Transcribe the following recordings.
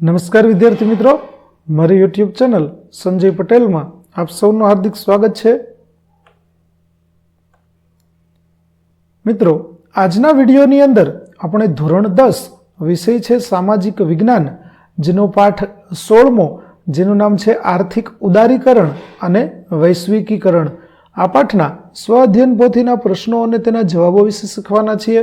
નમસ્કાર વિદ્યાર્થી મિત્રો. મારી યુટ્યુબ ચેનલ સંજય પટેલમાં આપ સૌનું હાર્દિક સ્વાગત છે. મિત્રો, આજના વિડીયોની અંદર આપણે ધોરણ દસ વિષય છે સામાજિક વિજ્ઞાન, જેનો પાઠ સોળમો, જેનું નામ છે આર્થિક ઉદારીકરણ અને વૈશ્વિકીકરણ. આ પાઠના સ્વ અધ્યયન પોથીના પ્રશ્નો અને તેના જવાબો વિશે શીખવાના છીએ.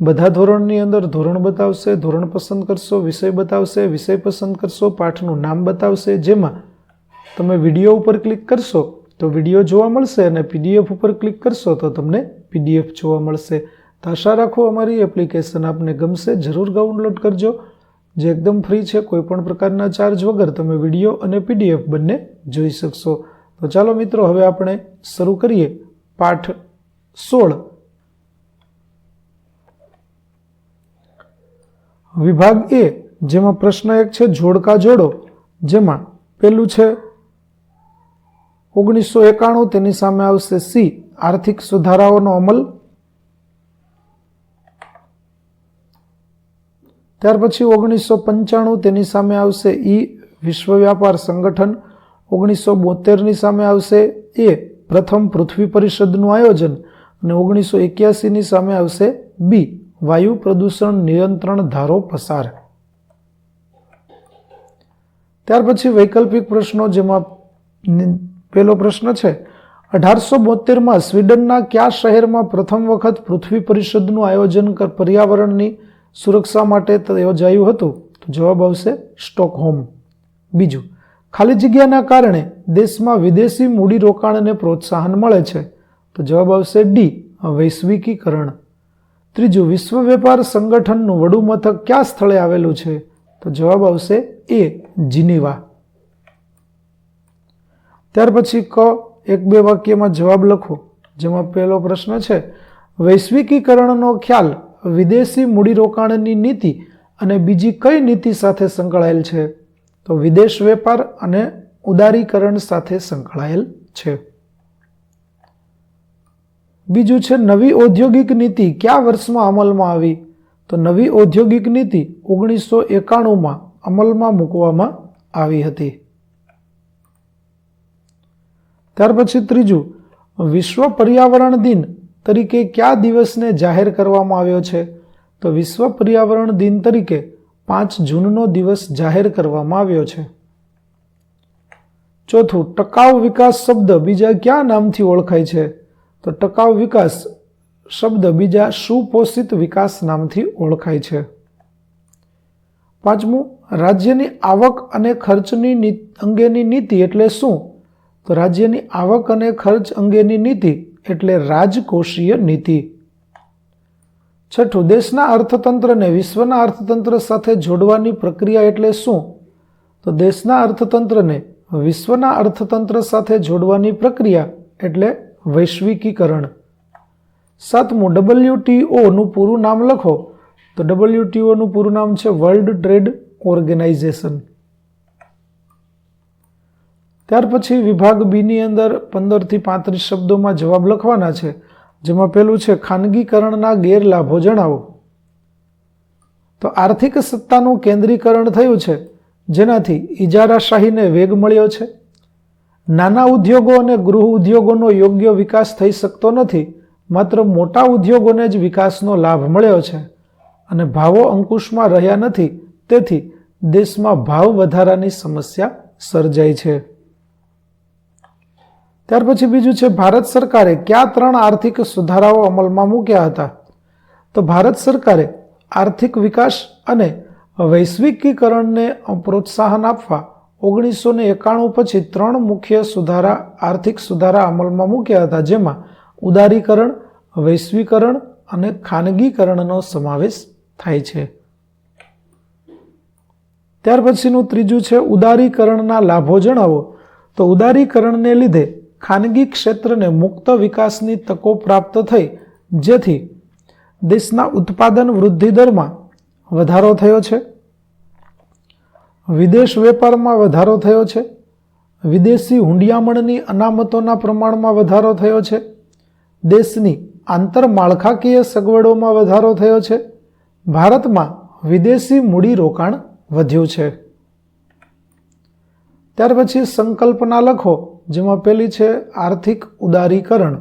બધા ધોરણની અંદર ધોરણ બતાવશે, ધોરણ પસંદ કરશો, વિષય બતાવશે, વિષય પસંદ કરશો, પાઠનું નામ બતાવશે, જેમાં તમે વીડિયો ઉપર ક્લિક કરશો તો વીડિયો જોવા મળશે અને પીડીએફ ઉપર ક્લિક કરશો તો તમને પીડીએફ જોવા મળશે. તો આશા રાખો અમારી એપ્લિકેશન આપને ગમશે, જરૂર ડાઉનલોડ કરજો. જે એકદમ ફ્રી છે, કોઈપણ પ્રકારના ચાર્જ વગર તમે વીડિયો અને પીડીએફ બંને જોઈ શકશો. તો ચાલો મિત્રો, હવે આપણે શરૂ કરીએ. પાઠ સોળ. વિભાગ એ જેમાં પ્રશ્ન એક છે, જોડકા જોડો, જેમાં પેલું છે, ઓગણીસો એકાણું તેની સામે આવશે સી, આર્થિક સુધારાઓનો અમલ. ત્યાર પછી ઓગણીસો પંચાણું તેની સામે આવશે ઈ, વિશ્વ વ્યાપાર સંગઠન. ઓગણીસો બોતેરની સામે આવશે એ, પ્રથમ પૃથ્વી પરિષદનું આયોજન. અને ઓગણીસો એક્યાસીની સામે આવશે બી વાયુ પ્રદૂષણ નિયંત્રણ ધારો પસાર. ત્યાર પછી વૈકલ્પિક પ્રશ્નો જેમાં પહેલો પ્રશ્ન છે, અઢારસો બોતેરમાં સ્વીડનના કયા શહેરમાં પ્રથમ વખત પૃથ્વી પરિષદનું આયોજન પર્યાવરણની સુરક્ષા માટે યોજાયું હતું? તો જવાબ આવશે સ્ટોકહોમ. બીજું, ખાલી જગ્યાના કારણે દેશમાં વિદેશી મૂડીરોકાણને પ્રોત્સાહન મળે છે? તો જવાબ આવશે ડી, વૈશ્વિકીકરણ. ત્રીજું, વિશ્વ વેપાર સંગઠનનું વડુ મથક કયા સ્થળે આવેલું છે? તો જવાબ આવશે એ, જીનીવા. ત્યાર પછી ક, એક બે વાક્યમાં જવાબ લખો, જેમાં પહેલો પ્રશ્ન છે, વૈશ્વિકીકરણનો ખ્યાલ વિદેશી મૂડીરોકાણની નીતિ અને બીજી કઈ નીતિ સાથે સંકળાયેલ છે? તો વિદેશ વેપાર અને ઉદારીકરણ સાથે સંકળાયેલ છે. બીજું છે, નવી ઔદ્યોગિક નીતિ કયા વર્ષમાં અમલમાં આવી? તો નવી ઔદ્યોગિક નીતિ ઓગણીસો એકાણુંમાં અમલમાં મૂકવામાં આવી હતી. ત્યાર પછી ત્રીજું, વિશ્વ પર્યાવરણ દિન તરીકે કયા દિવસને જાહેર કરવામાં આવ્યો છે? તો વિશ્વ પર્યાવરણ દિન તરીકે પાંચ જૂનનો દિવસ જાહેર કરવામાં આવ્યો છે. ચોથું, ટકાઉ વિકાસ શબ્દ બીજા કયા નામથી ઓળખાય છે? તો ટકાઉ વિકાસ શબ્દ બીજા સુપોષિત વિકાસ નામથી ઓળખાય છે. પાંચમું, રાજ્યની આવક અને ખર્ચની અંગેની નીતિ એટલે શું? તો રાજ્યની આવક અને ખર્ચ અંગેની નીતિ એટલે રાજકોષીય નીતિ. છઠ્ઠું, દેશના અર્થતંત્રને વિશ્વના અર્થતંત્ર સાથે જોડવાની પ્રક્રિયા એટલે શું? તો દેશના અર્થતંત્રને વિશ્વના અર્થતંત્ર સાથે જોડવાની પ્રક્રિયા એટલે વૈશ્વિકીકરણ. સાતમું ડબલ્યુટીઓનું પૂરું નામ લખો. તો ડબલ્યુટીઓનું પૂરું નામ છે વર્લ્ડ ટ્રેડ ઓર્ગેનાઇઝેશન. ત્યાર પછી વિભાગ બીની અંદર પંદરથી પાંત્રીસ શબ્દોમાં જવાબ લખવાના છે, જેમાં પહેલું છે ખાનગીકરણના ગેરલાભો જણાવો. તો આર્થિક સત્તાનું કેન્દ્રીકરણ થયું છે, જેનાથી ઇજારાશાહીને વેગ મળ્યો છે. નાના ઉદ્યોગો અને ગૃહ ઉદ્યોગોનો યોગ્ય વિકાસ થઈ શકતો નથી, માત્ર મોટા ઉદ્યોગોને જ વિકાસનો લાભ મળ્યો છે. અને ભાવો અંકુશમાં રહ્યા નથી, તેથી દેશમાં ભાવ વધારાની સમસ્યા સર્જાઈ છે. ત્યાર પછી બીજું છે, ભારત સરકારે કયા ત્રણ આર્થિક સુધારાઓ અમલમાં મૂક્યા હતા? તો ભારત સરકારે આર્થિક વિકાસ અને વૈશ્વિકીકરણને પ્રોત્સાહન આપવા ઓગણીસો ને એકાણું પછી ત્રણ મુખ્ય સુધારા, આર્થિક સુધારા અમલમાં મૂક્યા હતા, જેમાં ઉદારીકરણ, વૈશ્વિકરણ અને ખાનગીકરણનો સમાવેશ થાય છે. ત્યાર પછીનું ત્રીજું છે ઉદારીકરણના લાભો જણાવો. તો ઉદારીકરણને લીધે ખાનગી ક્ષેત્રને મુક્ત વિકાસની તકો પ્રાપ્ત થઈ, જેથી દેશના ઉત્પાદન વૃદ્ધિ દરમાં વધારો થયો છે. વિદેશ વેપારમાં વધારો થયો છે. વિદેશી હુંડિયામણની અનામતોના પ્રમાણમાં વધારો થયો છે. દેશની આંતરમાળખાકીય સગવડોમાં વધારો થયો છે. ભારતમાં વિદેશી મૂડી રોકાણ વધ્યું છે. ત્યાર પછી સંકલ્પના લખો, જેમાં પેલી છે આર્થિક ઉદારીકરણ.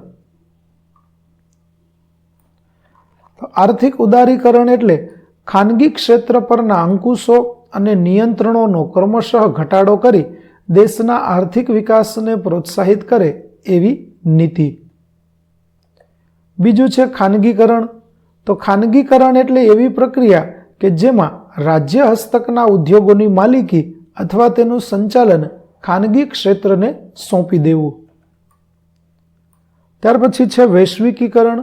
આર્થિક ઉદારીકરણ એટલે ખાનગી ક્ષેત્ર પરના અંકુશો અને નિયંત્રણોનો ક્રમશઃ ઘટાડો કરી દેશના આર્થિક વિકાસને પ્રોત્સાહિત કરે એવી નીતિ. બીજું છે ખાનગીકરણ. તો ખાનગીકરણ એટલે એવી પ્રક્રિયા કે જેમાં રાજ્ય હસ્તકના ઉદ્યોગોની માલિકી અથવા તેનું સંચાલન ખાનગી ક્ષેત્રને સોંપી દેવું. ત્યાર પછી છે વૈશ્વિકીકરણ.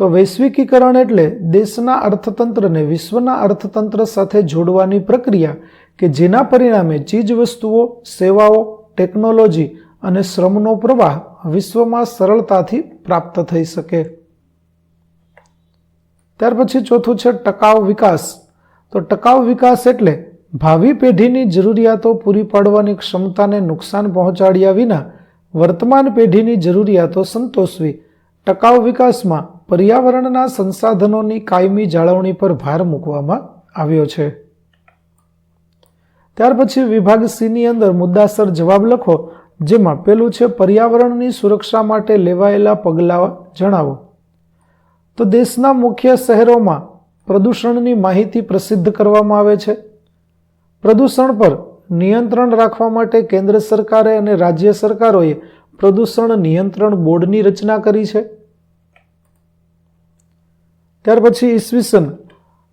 તો વૈશ્વિકીકરણ એટલે દેશના અર્થતંત્રને વિશ્વના અર્થતંત્ર સાથે જોડવાની પ્રક્રિયા કે જેના પરિણામે ચીજવસ્તુઓ, સેવાઓ, ટેકનોલોજી અને શ્રમનો પ્રવાહ વિશ્વમાં સરળતાથી પ્રાપ્ત થઈ શકે. ત્યાર પછી ચોથું છે ટકાઉ વિકાસ. તો ટકાઉ વિકાસ એટલે ભાવિ પેઢીની જરૂરિયાતો પૂરી પાડવાની ક્ષમતાને નુકસાન પહોંચાડ્યા વિના વર્તમાન પેઢીની જરૂરિયાતો સંતોષવી. ટકાઉ વિકાસમાં પર્યાવરણના સંસાધનોની કાયમી જાળવણી પર ભાર મૂકવામાં આવ્યો છે. ત્યાર પછી વિભાગ સીની અંદર મુદ્દાસર જવાબ લખો, જેમાં પેલું છે પર્યાવરણની સુરક્ષા માટે લેવાયેલા પગલાં જણાવો. તો દેશના મુખ્ય શહેરોમાં પ્રદૂષણની માહિતી પ્રસિદ્ધ કરવામાં આવે છે. પ્રદૂષણ પર નિયંત્રણ રાખવા માટે કેન્દ્ર સરકારે અને રાજ્ય સરકારોએ પ્રદૂષણ નિયંત્રણ બોર્ડની રચના કરી છે. ત્યાર પછી ઈસવીસન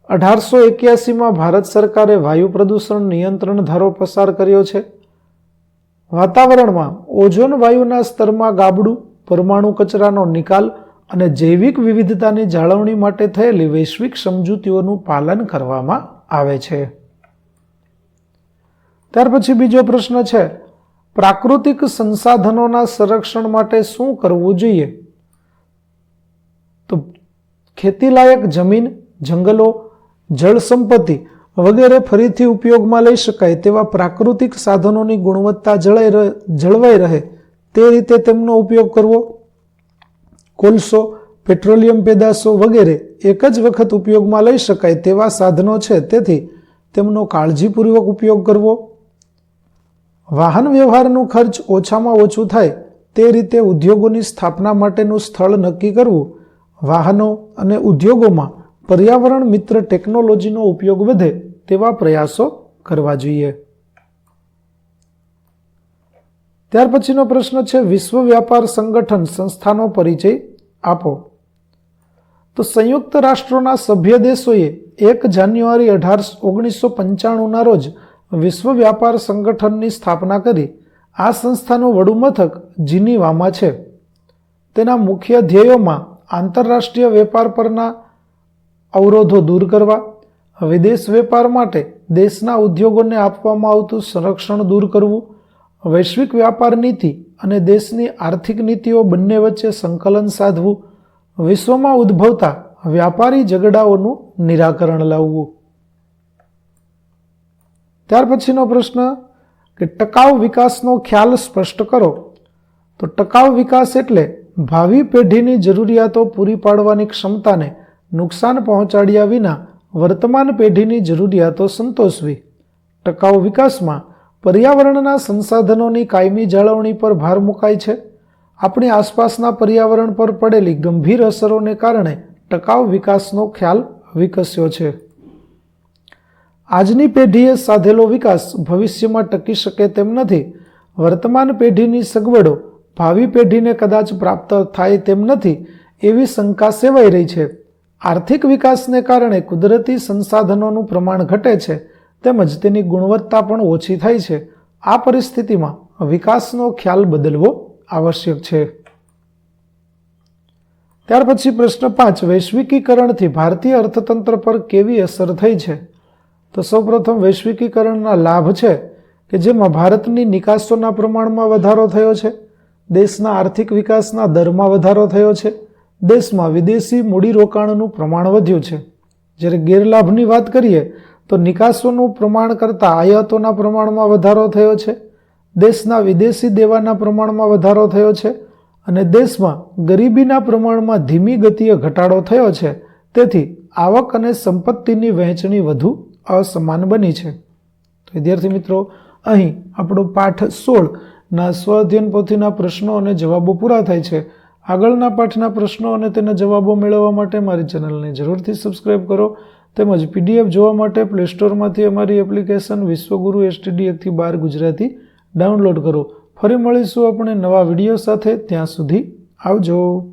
અઢારસો એક્યાસીમાં ભારત સરકારે વાયુ પ્રદૂષણ નિયંત્રણ ધારો પસાર કર્યો છે. વાતાવરણમાં ઓઝોન વાયુના સ્તરમાં ગાબડું, પરમાણુ કચરાનો નિકાલ અને જૈવિક વિવિધતાની જાળવણી માટે થયેલી વૈશ્વિક સમજૂતીઓનું પાલન કરવામાં આવે છે. ત્યાર પછી બીજો પ્રશ્ન છે, પ્રાકૃતિક સંસાધનોના સંરક્ષણ માટે શું કરવું જોઈએ? ખેતીલાયક જમીન, જંગલો જળ સંપત્તિ વગેરે ફરીથી ઉપયોગમાં લઈ શકાય તેવા પ્રાકૃતિક સાધનોની ગુણવત્તા જળાઈ જળવાઈ રહે તે રીતે તેમનો ઉપયોગ કરવો. કોલસો, પેટ્રોલિયમ પેદાશો વગેરે એક જ વખત ઉપયોગમાં લઈ શકાય તેવા સાધનો છે, તેથી તેમનો કાળજીપૂર્વક ઉપયોગ કરવો. વાહન વ્યવહારનું ખર્ચ ઓછામાં ઓછું થાય તે રીતે ઉદ્યોગોની સ્થાપના માટેનું સ્થળ નક્કી કરવું વાહનો અને ઉદ્યોગોમાં પર્યાવરણ મિત્ર ટેકનોલોજીનો ઉપયોગ વધે તેવા પ્રયાસો કરવા જોઈએ. ત્યાર પછીનો પ્રશ્ન છે, વિશ્વ વ્યાપાર સંગઠન સંસ્થાનો પરિચય આપો. તો સંયુક્ત રાષ્ટ્રોના સભ્ય દેશોએ એક જાન્યુઆરી અઢાર ઓગણીસો પંચાણુંના રોજ વિશ્વ વ્યાપાર સંગઠનની સ્થાપના કરી. આ સંસ્થાનું વડુમથક જીનીવામાં છે. તેના મુખ્ય ધ્યેયોમાં આંતરરાષ્ટ્રીય વેપાર પરના અવરોધો દૂર કરવા, વિદેશ વેપાર માટે દેશના ઉદ્યોગોને આપવામાં આવતું સંરક્ષણ દૂર કરવું, વૈશ્વિક વ્યાપાર નીતિ અને દેશની આર્થિક નીતિઓ બંને વચ્ચે સંકલન સાધવું, વિશ્વમાં ઉદ્ભવતા વ્યાપારી ઝઘડાઓનું નિરાકરણ લાવવું. ત્યાર પછીનો પ્રશ્ન, કે ટકાઉ વિકાસનો ખ્યાલ સ્પષ્ટ કરો. તો ટકાઉ વિકાસ એટલે ભાવિ પેઢીની જરૂરિયાતો પૂરી પાડવાની ક્ષમતાને નુકસાન પહોંચાડ્યા વિના વર્તમાન પેઢીની જરૂરિયાતો સંતોષવી. ટકાઉ વિકાસમાં પર્યાવરણના સંસાધનોની કાયમી જાળવણી પર ભાર મુકાય છે. આપણી આસપાસના પર્યાવરણ પર પડેલી ગંભીર અસરોને કારણે ટકાઉ વિકાસનો ખ્યાલ વિકસ્યો છે. આજની પેઢીએ સાધેલો વિકાસ ભવિષ્યમાં ટકી શકે તેમ નથી. વર્તમાન પેઢીની સગવડો ભાવિ પેઢીને કદાચ પ્રાપ્ત થાય તેમ નથી, એવી શંકા સેવાઈ રહી છે. આર્થિક વિકાસને કારણે કુદરતી સંસાધનોનું પ્રમાણ ઘટે છે, તેમજ તેની ગુણવત્તા પણ ઓછી થાય છે. આ પરિસ્થિતિમાં વિકાસનો ખ્યાલ બદલવો આવશ્યક છે. ત્યાર પછી પ્રશ્ન પાંચ, વૈશ્વિકીકરણથી ભારતીય અર્થતંત્ર પર કેવી અસર થઈ છે? તો સૌપ્રથમ વૈશ્વિકીકરણના લાભ છે કે જેમાં ભારતની નિકાસોના પ્રમાણમાં વધારો થયો છે. દેશના આર્થિક વિકાસના દરમાં વધારો થયો છે. દેશમાં વિદેશી મૂડીરોકાણનું પ્રમાણ વધ્યું છે. જ્યારે ગેરલાભની વાત કરીએ, તો નિકાસોનું પ્રમાણ કરતાં આયાતોના પ્રમાણમાં વધારો થયો છે. દેશના વિદેશી દેવાના પ્રમાણમાં વધારો થયો છે અને દેશમાં ગરીબીના પ્રમાણમાં ધીમી ગતિએ ઘટાડો થયો છે. તેથી આવક અને સંપત્તિની વહેંચણી વધુ અસમાન બની છે. તો વિદ્યાર્થી મિત્રો, અહીં આપણો પાઠ સોળ ના સ્વઅધ્યયન પોથીના પ્રશ્નો અને જવાબો પૂરા થાય છે. આગળના પાઠના પ્રશ્નો અને તેના જવાબો મેળવવા માટે મારી ચેનલને જરૂરથી સબસ્ક્રાઇબ કરો તેમજ પીડીએફ જોવા માટે પ્લે સ્ટોરમાંથી અમારી એપ્લિકેશન વિશ્વગુરુ એસટીડી એકથી બાર ગુજરાતી ડાઉનલોડ કરો. ફરી મળીશું આપણે નવા વીડિયો સાથે. ત્યાં સુધી આવજો.